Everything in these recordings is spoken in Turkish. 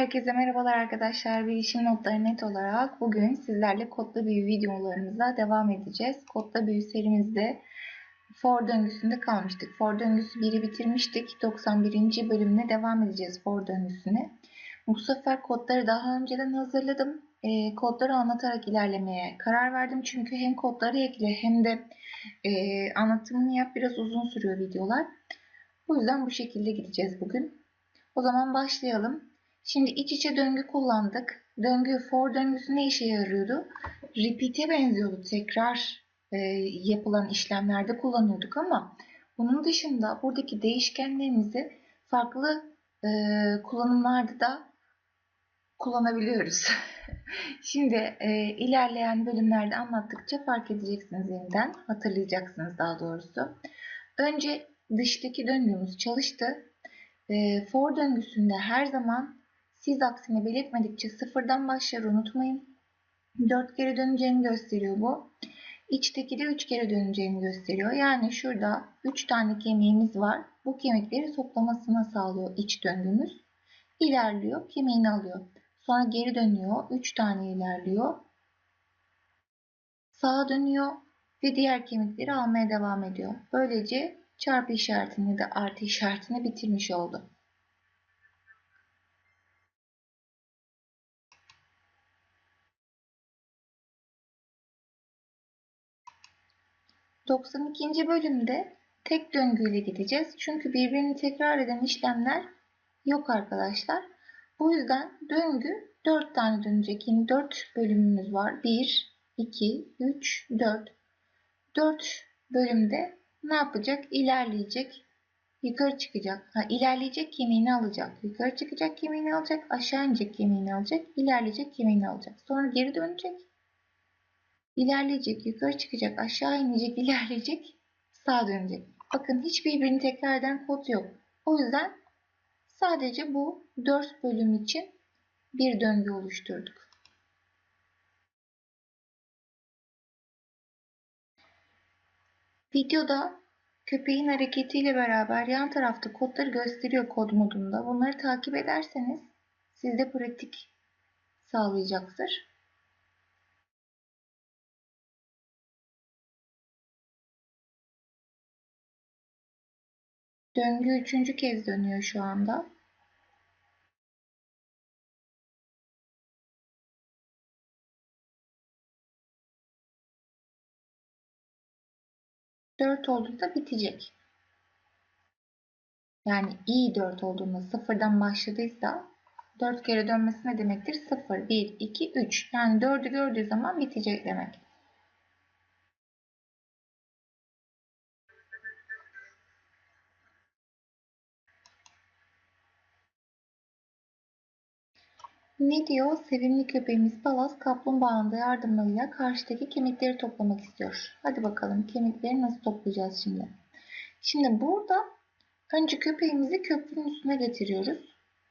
Herkese merhabalar arkadaşlar. Bilişim notları net olarak bugün sizlerle kodla büyü videolarımıza devam edeceğiz. Kodla büyü serimizde for döngüsünde kalmıştık. For döngüsü 1'i bitirmiştik. 91. bölümüne devam edeceğiz for döngüsüne. Bu sefer kodları daha önceden hazırladım. E, kodları anlatarak ilerlemeye karar verdim. Çünkü hem kodları ekle hem de e, anlatımını yap biraz uzun sürüyor videolar. Bu yüzden bu şekilde gideceğiz bugün. O zaman başlayalım. Şimdi iç içe döngü kullandık. Döngü for döngüsü ne işe yarıyordu? Repeat'e benziyordu. Tekrar e, yapılan işlemlerde kullanıyorduk ama bunun dışında buradaki değişkenlerimizi farklı e, kullanımlarda da kullanabiliyoruz. Şimdi e, ilerleyen bölümlerde anlattıkça fark edeceksiniz yeniden. Hatırlayacaksınız daha doğrusu. Önce dıştaki döngümüz çalıştı. E, for döngüsünde her zaman siz aksini belirtmedikçe sıfırdan başlar unutmayın. 4 kere döneceğini gösteriyor bu. İçteki de 3 kere döneceğini gösteriyor. Yani şurada 3 tane kemiğimiz var. Bu kemikleri toplamasına sağlıyor iç döngümüz. İlerliyor, kemiğini alıyor. Sonra geri dönüyor, 3 tane ilerliyor. Sağa dönüyor ve diğer kemikleri almaya devam ediyor. Böylece çarpı işaretini de artı işaretini bitirmiş oldu. 92. bölümde tek döngüyle gideceğiz. Çünkü birbirini tekrar eden işlemler yok arkadaşlar. Bu yüzden döngü 4 tane dönecek. Yine 4 bölümümüz var. 1, 2, 3, 4. 4 bölümde ne yapacak? İlerleyecek. Yukarı çıkacak. Ha, ilerleyecek kemiğini alacak. Yukarı çıkacak kemiğini alacak. Aşağı inecek kemiğini alacak. İlerleyecek kemiğini alacak. Sonra geri dönecek. İlerleyecek, yukarı çıkacak, aşağı inecek, ilerleyecek, sağa dönecek. Bakın hiçbir birbirini tekrar eden kod yok. O yüzden sadece bu 4 bölüm için bir döngü oluşturduk. Videoda köpeğin hareketiyle beraber yan tarafta kodları gösteriyor kod modunda. Bunları takip ederseniz sizde pratik sağlayacaktır. Döngü üçüncü kez dönüyor şu anda. Dört olduğunda bitecek. Yani i dört olduğunda sıfırdan başladıysa dört kere dönmesi ne demektir? Sıfır, bir, iki, üç. Yani dördü gördüğü zaman bitecek demek. Ne diyor? Sevimli köpeğimiz Palas kaplumbağanın yardımıyla karşıdaki kemikleri toplamak istiyor. Hadi bakalım kemikleri nasıl toplayacağız şimdi? Şimdi burada önce köpeğimizi köprünün üstüne getiriyoruz.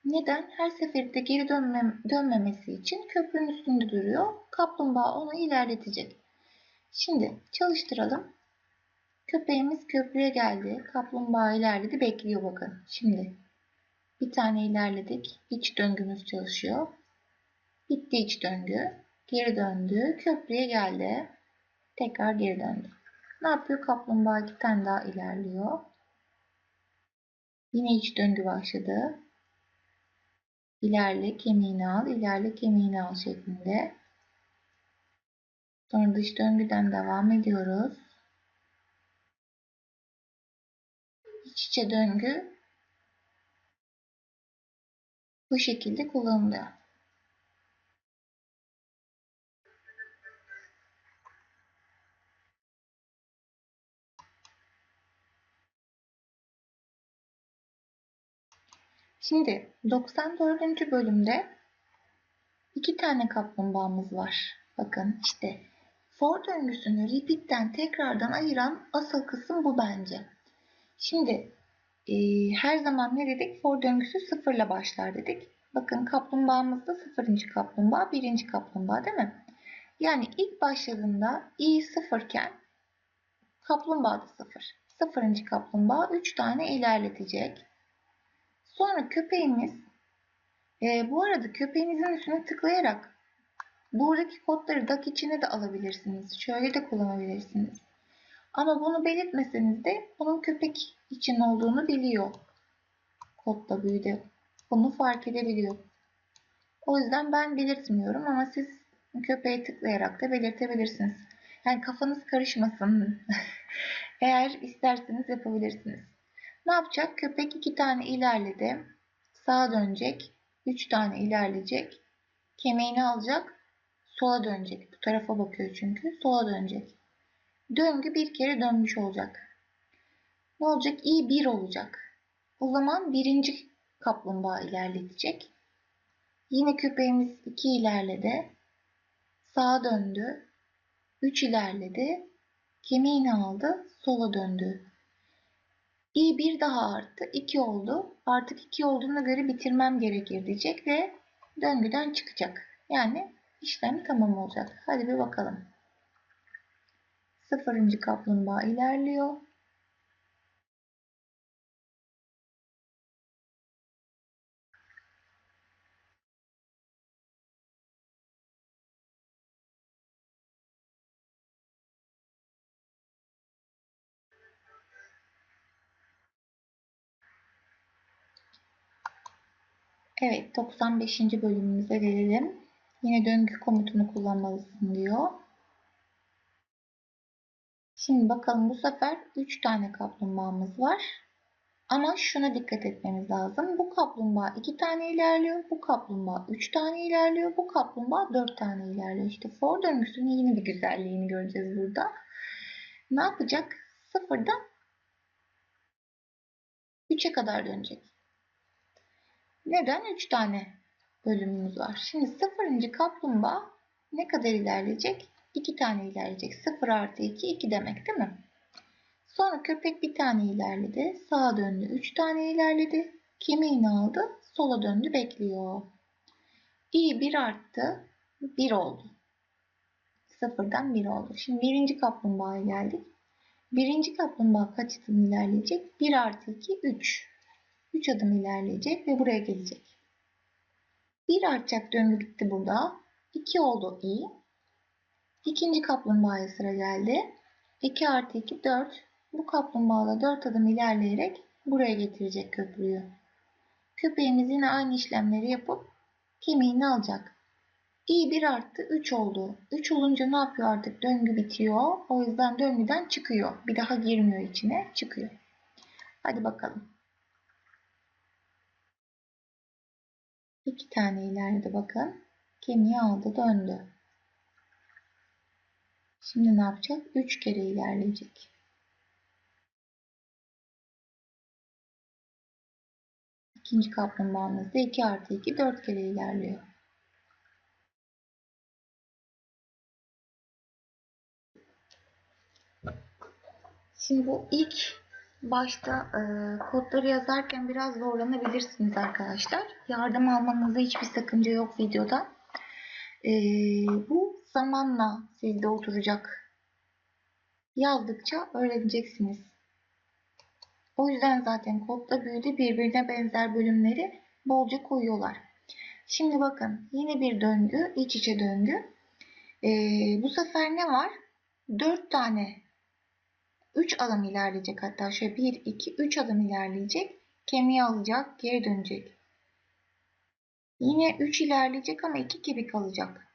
Neden? Her seferinde geri dönmem, dönmemesi için köprünün üstünde duruyor. Kaplumbağa onu ilerletecek. Şimdi çalıştıralım. Köpeğimiz köprüye geldi. Kaplumbağa ilerledi. Bekliyor bakın. Şimdi bir tane ilerledik. İç döngümüz çalışıyor. Bitti iç döngü. Geri döndü. Köprüye geldi. Tekrar geri döndü. Ne yapıyor? Kaplumbağa iki tane daha ilerliyor. Yine iç döngü başladı. İlerle kemiğini al, ilerle kemiğini al şeklinde. Sonra dış döngüden devam ediyoruz. İç içe döngü bu şekilde kullanılıyor. Şimdi 94. bölümde iki tane kaplumbağamız var. Bakın işte for döngüsünü repeat'ten tekrardan ayıran asıl kısım bu bence. Şimdi e, her zaman ne dedik? For döngüsü sıfırla başlar dedik. Bakın kaplumbağamız da sıfırıncı kaplumbağa, birinci kaplumbağa değil mi? Yani ilk başladığında i sıfırken kaplumbağa da sıfır. Sıfırıncı kaplumbağa 3 tane ilerletecek. Sonra köpeğimiz Ee, bu arada köpeğinizin üstüne tıklayarak buradaki kodları DAK içine de alabilirsiniz. Şöyle de kullanabilirsiniz. Ama bunu belirtmeseniz de bunun köpek için olduğunu biliyor. Kodla büyüde. Bunu fark edebiliyor. O yüzden ben belirtmiyorum ama siz köpeğe tıklayarak da belirtebilirsiniz. Yani kafanız karışmasın. Eğer isterseniz yapabilirsiniz. Ne yapacak? Köpek iki tane ilerledi. Sağa dönecek. Üç tane ilerleyecek. Kemiğini alacak. Sola dönecek. Bu tarafa bakıyor çünkü. Sola dönecek. Döngü bir kere dönmüş olacak. Ne olacak? İyi bir olacak. O zaman birinci kaplumbağa ilerletecek. Yine köpeğimiz 2 ilerledi. Sağa döndü. 3 ilerledi. Kemiğini aldı. Sola döndü. İyi bir daha arttı. 2 oldu. Artık 2 olduğuna göre bitirmem gerekir diyecek ve döngüden çıkacak. Yani işlem tamam olacak. Hadi bir bakalım. Sıfırıncı kaplumbağa ilerliyor. Evet 95. bölümümüze gelelim. Yine döngü komutunu kullanmalısın diyor. Şimdi bakalım bu sefer 3 tane kaplumbağamız var. Ama şuna dikkat etmemiz lazım. Bu kaplumbağa 2 tane ilerliyor. Bu kaplumbağa 3 tane ilerliyor. Bu kaplumbağa 4 tane ilerliyor. İşte for döngüsünün yine bir güzelliğini göreceğiz burada. Ne yapacak? Sıfırdan 3'e kadar dönecek. Neden? 3 tane bölümümüz var. Şimdi sıfırıncı kaplumbağa ne kadar ilerleyecek? 2 tane ilerleyecek. 0 artı 2, 2 demek değil mi? Sonra köpek bir tane ilerledi. Sağa döndü. 3 tane ilerledi. Kemiğini aldı. Sola döndü. Bekliyor. İyi 1 arttı. 1 oldu. Sıfırdan 1 oldu. Şimdi birinci kaplumbağaya geldik. Birinci kaplumbağa kaç adım ilerleyecek? 1 artı 2, 3. 3 adım ilerleyecek ve buraya gelecek. 1 artacak döngü bitti burada. 2 oldu i. İkinci kaplumbağaya sıra geldi. 2 artı 2 4. Bu kaplumbağada 4 adım ilerleyerek buraya getirecek köprüyü. Köpeğimiz yine aynı işlemleri yapıp kemiğini alacak. i 1 arttı 3 oldu. 3 olunca ne yapıyor artık? Döngü bitiyor. O yüzden döngüden çıkıyor. Bir daha girmiyor içine. Çıkıyor. Hadi bakalım. İki tane ilerledi bakın. Kemiği aldı döndü. Şimdi ne yapacak? Üç kere ilerleyecek. İkinci kaplumbağamızda 2 artı 2 4 kere ilerliyor. Şimdi bu ilk başta e, kodları yazarken biraz zorlanabilirsiniz arkadaşlar. Yardım almanızda hiçbir sakınca yok videoda. E, bu zamanla sizde oturacak. Yazdıkça öğreneceksiniz. O yüzden zaten kodla büyüdü birbirine benzer bölümleri bolca koyuyorlar. Şimdi bakın yine bir döngü, iç içe döngü. E, bu sefer ne var? 4 tane 3 adım ilerleyecek hatta şöyle 1, 2, 3 adım ilerleyecek. Kemiği alacak, geri dönecek. Yine 3 ilerleyecek ama 2 kemik alacak.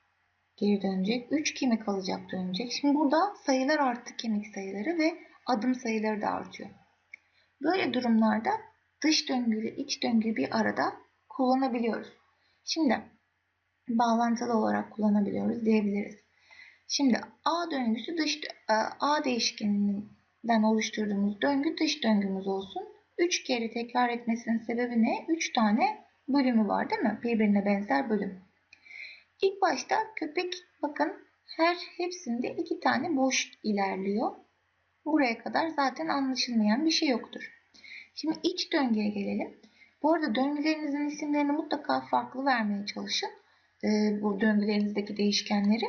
Geri dönecek. 3 kemik alacak dönecek. Şimdi burada sayılar arttı kemik sayıları ve adım sayıları da artıyor. Böyle durumlarda dış döngüyle iç döngüyü bir arada kullanabiliyoruz. Şimdi bağlantılı olarak kullanabiliyoruz diyebiliriz. Şimdi A döngüsü dış A değişkeninin den oluşturduğumuz döngü dış döngümüz olsun. 3 kere tekrar etmesinin sebebi ne? 3 tane bölümü var değil mi? Birbirine benzer bölüm. İlk başta köpek bakın her hepsinde 2 tane boş ilerliyor. Buraya kadar zaten anlaşılmayan bir şey yoktur. Şimdi iç döngüye gelelim. Bu arada döngülerinizin isimlerini mutlaka farklı vermeye çalışın. Ee, bu döngülerinizdeki değişkenleri.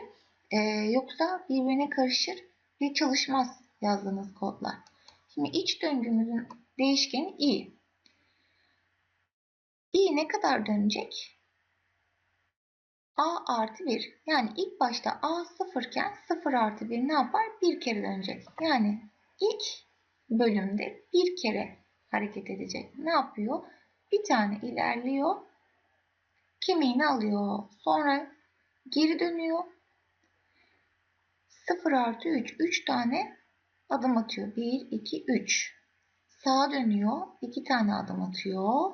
Ee, yoksa birbirine karışır ve çalışmaz yazdığınız kodlar. Şimdi iç döngümüzün değişkeni i. i ne kadar dönecek? A artı 1. Yani ilk başta A sıfırken 0 artı 1 ne yapar? Bir kere dönecek. Yani ilk bölümde bir kere hareket edecek. Ne yapıyor? Bir tane ilerliyor. Kemiğini alıyor. Sonra geri dönüyor. 0 artı 3. 3 tane adım atıyor. 1, 2, 3. Sağa dönüyor. 2 tane adım atıyor.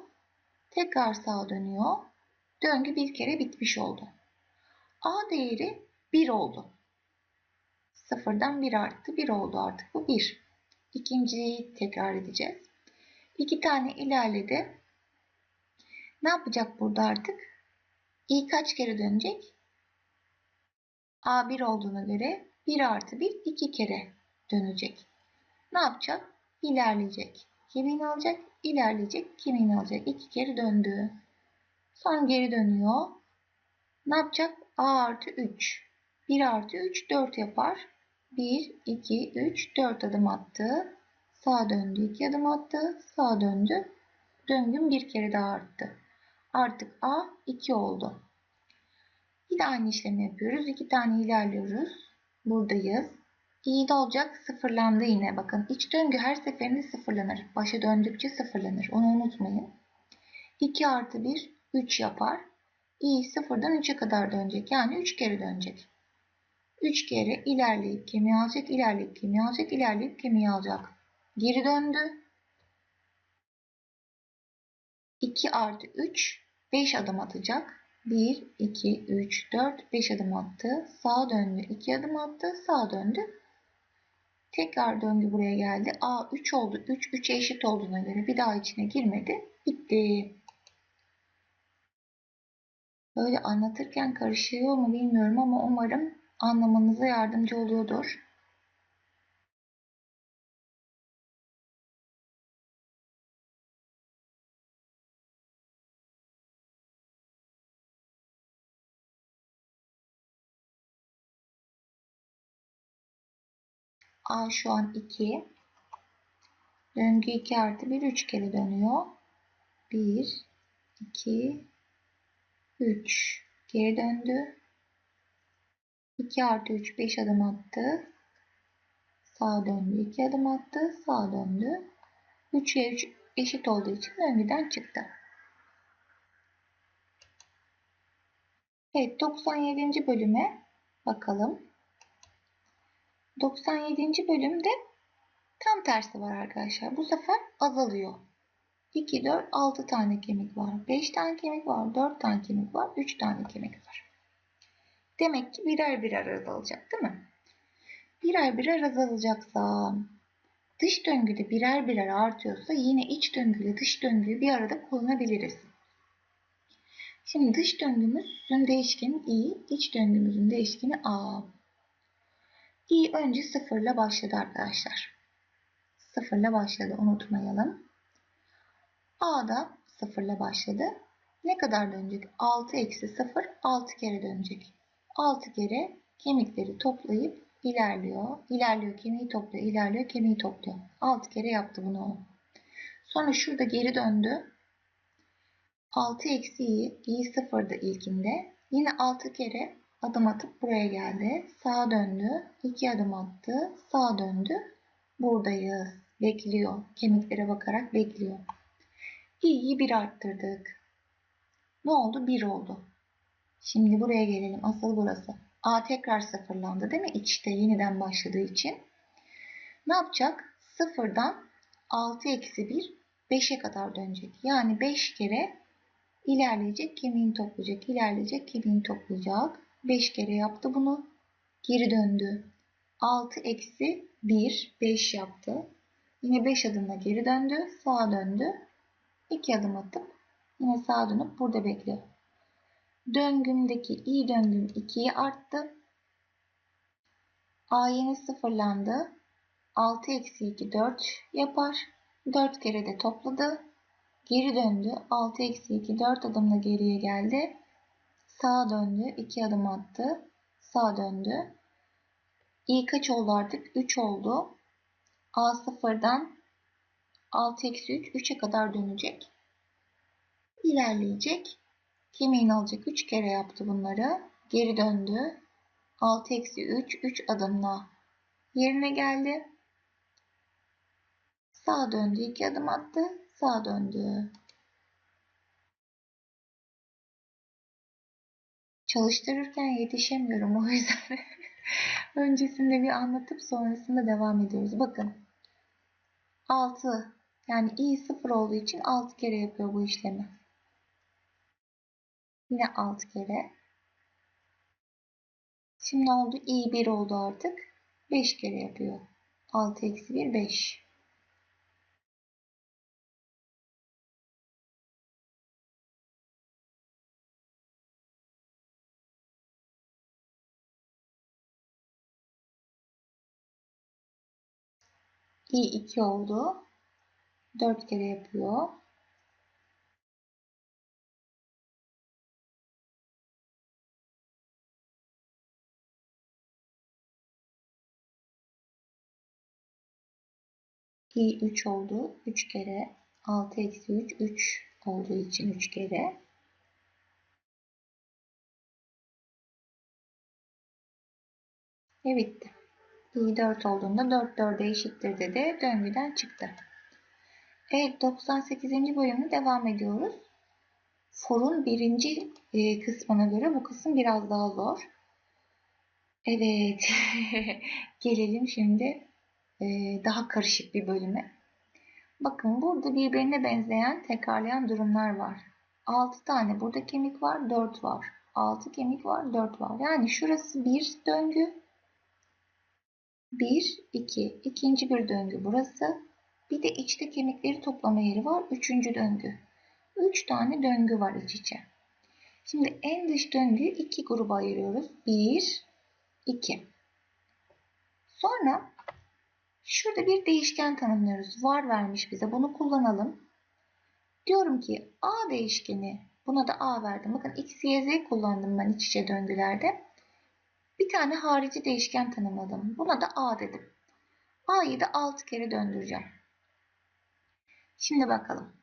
Tekrar sağa dönüyor. Döngü bir kere bitmiş oldu. A değeri 1 oldu. Sıfırdan 1 arttı. 1 oldu artık. Bu 1. İkinciyi tekrar edeceğiz. 2 tane ilerledi. Ne yapacak burada artık? i kaç kere dönecek? a 1 olduğuna göre 1 artı 1 2 kere dönecek. Ne yapacak? İlerleyecek. Kemiğini alacak, ilerleyecek, kemiğini alacak. 2 kere döndü. Sonra geri dönüyor. Ne yapacak? a artı 3. 1 artı 3 4 yapar. 1, 2, 3, 4 adım attı. Sağa döndü, 2 adım attı. Sağa döndü. Döngüm bir kere daha arttı. Artık A 2 oldu. Yine aynı işlemi yapıyoruz. 2 tane ilerliyoruz. Buradayız. İyi de olacak. Sıfırlandı yine. Bakın iç döngü her seferinde sıfırlanır. Başa döndükçe sıfırlanır. Onu unutmayın. 2 artı 1 3 yapar. İyi sıfırdan 3'e kadar dönecek. Yani 3 kere dönecek. 3 kere ilerleyip kemiği alacak, ilerleyip kemiği alacak, ilerleyip kemiği alacak. Geri döndü. 2 artı 3 5 adım atacak. 1, 2, 3, 4, 5 adım attı. Sağa döndü. 2 adım attı. Sağa döndü. Tekrar döndü buraya geldi. A 3 oldu. 3, 3'e eşit olduğuna göre bir daha içine girmedi. Bitti. Böyle anlatırken karışıyor mu bilmiyorum ama umarım anlamanıza yardımcı oluyordur. A şu an 2. Döngü 2 artı 1 3 kere dönüyor. 1, 2, 3. Geri döndü. 2 artı 3 5 adım attı. Sağa döndü. 2 adım attı. Sağa döndü. 3'e 3 eşit olduğu için döngüden çıktı. Evet 97. bölüme bakalım. 97. bölümde tam tersi var arkadaşlar. Bu sefer azalıyor. 2, 4, 6 tane kemik var. 5 tane kemik var. 4 tane kemik var. 3 tane kemik var. Demek ki birer birer azalacak değil mi? Birer birer azalacaksa dış döngüde birer birer artıyorsa yine iç döngüyle dış döngüyü bir arada kullanabiliriz. Şimdi dış döngümüzün değişkeni i, iç döngümüzün değişkeni a. i önce sıfırla başladı arkadaşlar. Sıfırla başladı unutmayalım. a da sıfırla başladı. Ne kadar dönecek? 6 eksi 0 6 kere dönecek. 6 kere kemikleri toplayıp ilerliyor. İlerliyor, kemiği topluyor, ilerliyor, kemiği topluyor. 6 kere yaptı bunu. Sonra şurada geri döndü. 6 eksi i, i sıfırdı ilkinde. Yine 6 kere adım atıp buraya geldi. Sağa döndü. 2 adım attı. Sağa döndü. Buradayız. Bekliyor. Kemiklere bakarak bekliyor. i'yi 1 arttırdık. Ne oldu? 1 oldu. Şimdi buraya gelelim. Asıl burası. A tekrar sıfırlandı değil mi? İçte yeniden başladığı için. Ne yapacak? Sıfırdan 6 eksi 1 5'e kadar dönecek. Yani 5 kere ilerleyecek, kemiğini toplayacak, ilerleyecek, kemiğini toplayacak. 5 kere yaptı bunu. Geri döndü. 6 eksi 1, 5 yaptı. Yine 5 adımla geri döndü. Sağa döndü. 2 adım atıp yine sağa dönüp burada bekliyor. Döngümdeki i döngüm 2'ye arttı. A yeni sıfırlandı. 6 eksi 2 4 yapar. 4 kere de topladı. Geri döndü. 6 eksi 2 4 adımla geriye geldi. Sağa döndü. 2 adım attı. Sağa döndü. i kaç oldu artık? 3 oldu. A sıfırdan 6 eksi 3 3'e kadar dönecek. İlerleyecek Kemiğini alacak 3 kere yaptı bunları. Geri döndü. 6 eksi 3 3 adımla yerine geldi. Sağa döndü 2 adım attı. Sağa döndü. Çalıştırırken yetişemiyorum o yüzden. Öncesinde bir anlatıp sonrasında devam ediyoruz. Bakın. 6 yani i 0 olduğu için 6 kere yapıyor bu işlemi. Yine 6 kere. Şimdi oldu i 1 oldu artık. 5 kere yapıyor. 6 eksi 1 5. i 2 oldu. 4 kere yapıyor. i 3 oldu. 3 kere 6 eksi 3 3 olduğu için 3 kere. Ve bitti. İ 4 olduğunda 4 4'e eşittir dedi. Döngüden çıktı. Evet 98. bölümü devam ediyoruz. For'un birinci e, kısmına göre bu kısım biraz daha zor. Evet gelelim şimdi e, daha karışık bir bölüme. Bakın burada birbirine benzeyen tekrarlayan durumlar var. 6 tane burada kemik var 4 var. 6 kemik var 4 var. Yani şurası bir döngü. 1, 2. ikinci bir döngü burası. Bir de içte kemikleri toplama yeri var. Üçüncü döngü. Üç tane döngü var iç içe. Şimdi en dış döngüyü iki gruba ayırıyoruz. Bir, iki. Sonra şurada bir değişken tanımlıyoruz. Var vermiş bize. Bunu kullanalım. Diyorum ki A değişkeni. Buna da A verdim. Bakın X, Y, Z kullandım ben iç içe döngülerde. Bir tane harici değişken tanımladım. Buna da A dedim. A'yı da 6 kere döndüreceğim. Şimdi bakalım.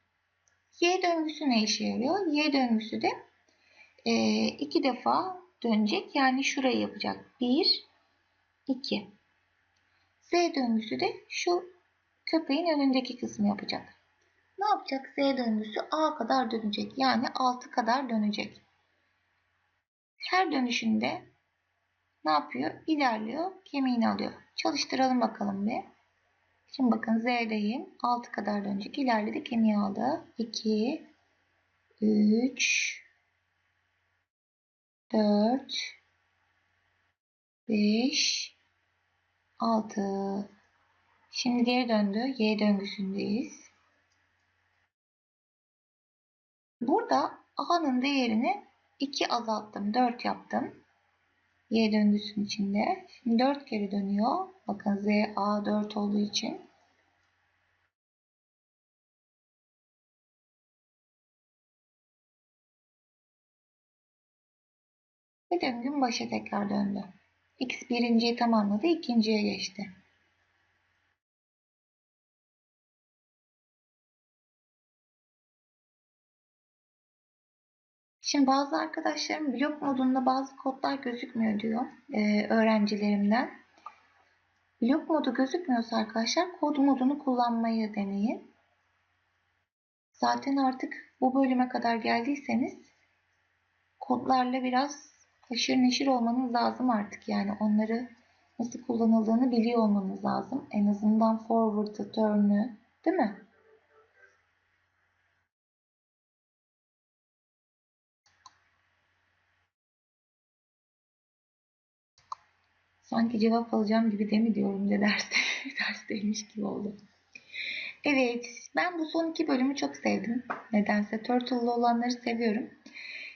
Y döngüsü ne işe yarıyor? Y döngüsü de e, iki defa dönecek. Yani şurayı yapacak. 1, 2. Z döngüsü de şu köpeğin önündeki kısmı yapacak. Ne yapacak? Z döngüsü A kadar dönecek. Yani 6 kadar dönecek. Her dönüşünde ne yapıyor? İlerliyor, kemiğini alıyor. Çalıştıralım bakalım bir. Şimdi bakın Z'deyim. 6 kadar dönecek. İlerledi. Kemiği aldı. 2 3 4 5 6 Şimdi geri döndü. Y döngüsündeyiz. Burada A'nın değerini 2 azalttım. 4 yaptım. Y döngüsünün içinde. Şimdi 4 kere dönüyor. Bakın Z A 4 olduğu için. Ve döngüm başa tekrar döndü. X birinciyi tamamladı. ikinciye geçti. Şimdi bazı arkadaşlarım blok modunda bazı kodlar gözükmüyor diyor e, öğrencilerimden. Blok modu gözükmüyorsa arkadaşlar kod modunu kullanmayı deneyin. Zaten artık bu bölüme kadar geldiyseniz kodlarla biraz haşır neşir olmanız lazım artık. Yani onları nasıl kullanıldığını biliyor olmanız lazım. En azından forward'ı, turn'ü değil mi? Sanki cevap alacağım gibi de mi diyorum de derste, dersteymiş gibi oldu. Evet, ben bu son iki bölümü çok sevdim. Nedense Turtle'lı olanları seviyorum.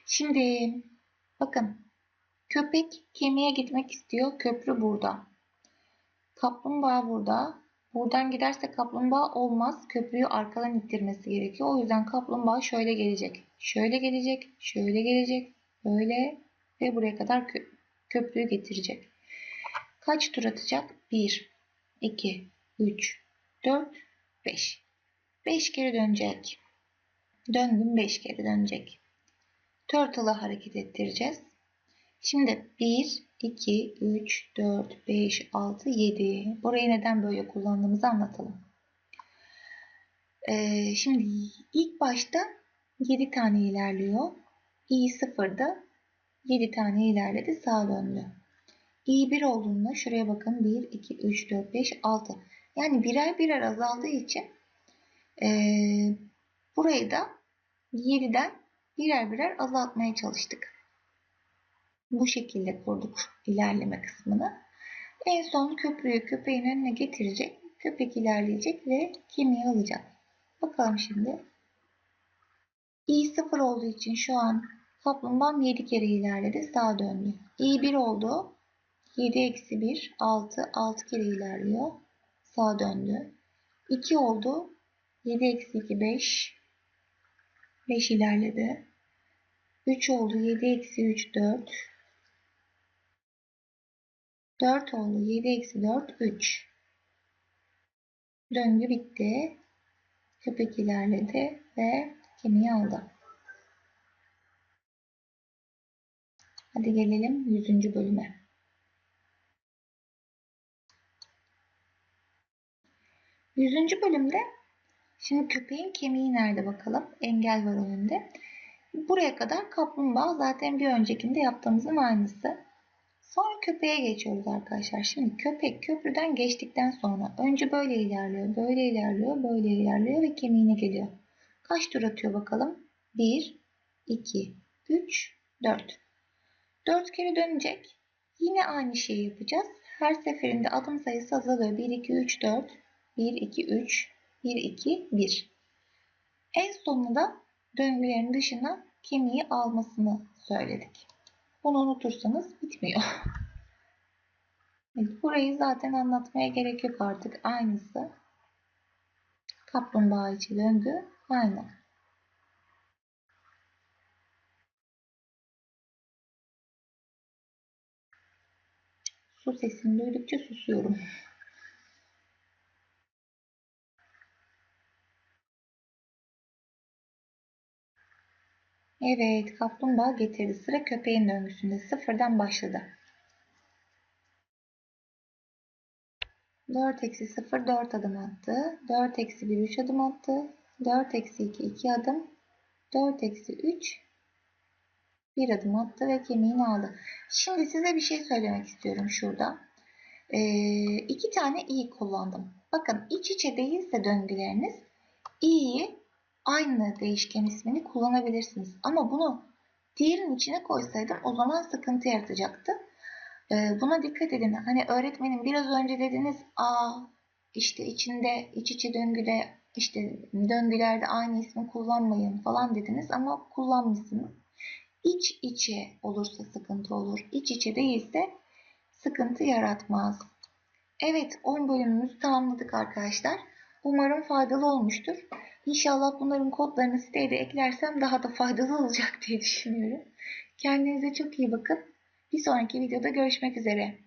Şimdi bakın köpek kemiğe gitmek istiyor. Köprü burada. Kaplumbağa burada. Buradan giderse kaplumbağa olmaz. Köprüyü arkadan ittirmesi gerekiyor. O yüzden kaplumbağa şöyle gelecek. Şöyle gelecek. Şöyle gelecek. Böyle ve buraya kadar kö köprüyü getirecek. Kaç tur atacak? 1, 2, 3, 4, 5. 5 kere dönecek. Döndüm 5 kere dönecek. Turtle'ı hareket ettireceğiz. Şimdi 1, 2, 3, 4, 5, 6, 7. Burayı neden böyle kullandığımızı anlatalım. Ee, şimdi ilk başta 7 tane ilerliyor. i sıfırda 7 tane ilerledi sağa döndü. İ 1 olduğunda şuraya bakın 1, 2, 3, 4, 5, 6. Yani birer birer azaldığı için ee, burayı da 7'den birer birer azaltmaya çalıştık. Bu şekilde kurduk ilerleme kısmını. En son köprüyü köpeğin önüne getirecek. Köpek ilerleyecek ve kemiği alacak. Bakalım şimdi. i 0 olduğu için şu an kaplumbağam 7 kere ilerledi. Sağa döndü. i 1 oldu. 7 eksi 1 6 6 kere ilerliyor. Sağa döndü. 2 oldu. 7 eksi 2 5 5 ilerledi. 3 oldu. 7 eksi 3 4 4 oldu. 7 eksi 4 3 Döngü bitti. Köpek ilerledi ve kemiği aldı. Hadi gelelim 100. bölüme. Yüzüncü bölümde şimdi köpeğin kemiği nerede bakalım? Engel var önünde. Buraya kadar kaplumbağa zaten bir öncekinde yaptığımızın aynısı. Sonra köpeğe geçiyoruz arkadaşlar. Şimdi köpek köprüden geçtikten sonra önce böyle ilerliyor, böyle ilerliyor, böyle ilerliyor ve kemiğine geliyor. Kaç tur atıyor bakalım? 1, 2, 3, 4. 4 kere dönecek. Yine aynı şeyi yapacağız. Her seferinde adım sayısı azalıyor. 1, 2, 3, 4. 1, 2, 3. 1, 2, 1. En sonunda döngülerin dışına kemiği almasını söyledik. Bunu unutursanız bitmiyor. Evet, burayı zaten anlatmaya gerek yok artık. Aynısı. Kaplumbağa içi döngü aynı. Su sesini duydukça susuyorum. Evet, kaplumbağa getirdi. Sıra köpeğin döngüsünde. Sıfırdan başladı. 4 eksi 0 4 adım attı. 4 eksi 1 3 adım attı. 4 eksi 2 2 adım. 4 eksi 3 bir adım attı ve kemiğini aldı. Şimdi size bir şey söylemek istiyorum şurada. Ee, iki tane i kullandım. Bakın iç içe değilse döngüleriniz i'yi aynı değişken ismini kullanabilirsiniz. Ama bunu diğerinin içine koysaydım o zaman sıkıntı yaratacaktı. Ee, buna dikkat edin. Hani öğretmenim biraz önce dediniz a işte içinde iç içe döngüde işte döngülerde aynı ismi kullanmayın falan dediniz ama kullanmışsınız. İç içe olursa sıkıntı olur. İç içe değilse sıkıntı yaratmaz. Evet 10 bölümümüzü tamamladık arkadaşlar. Umarım faydalı olmuştur. İnşallah bunların kodlarını siteye de eklersem daha da faydalı olacak diye düşünüyorum. Kendinize çok iyi bakın. Bir sonraki videoda görüşmek üzere.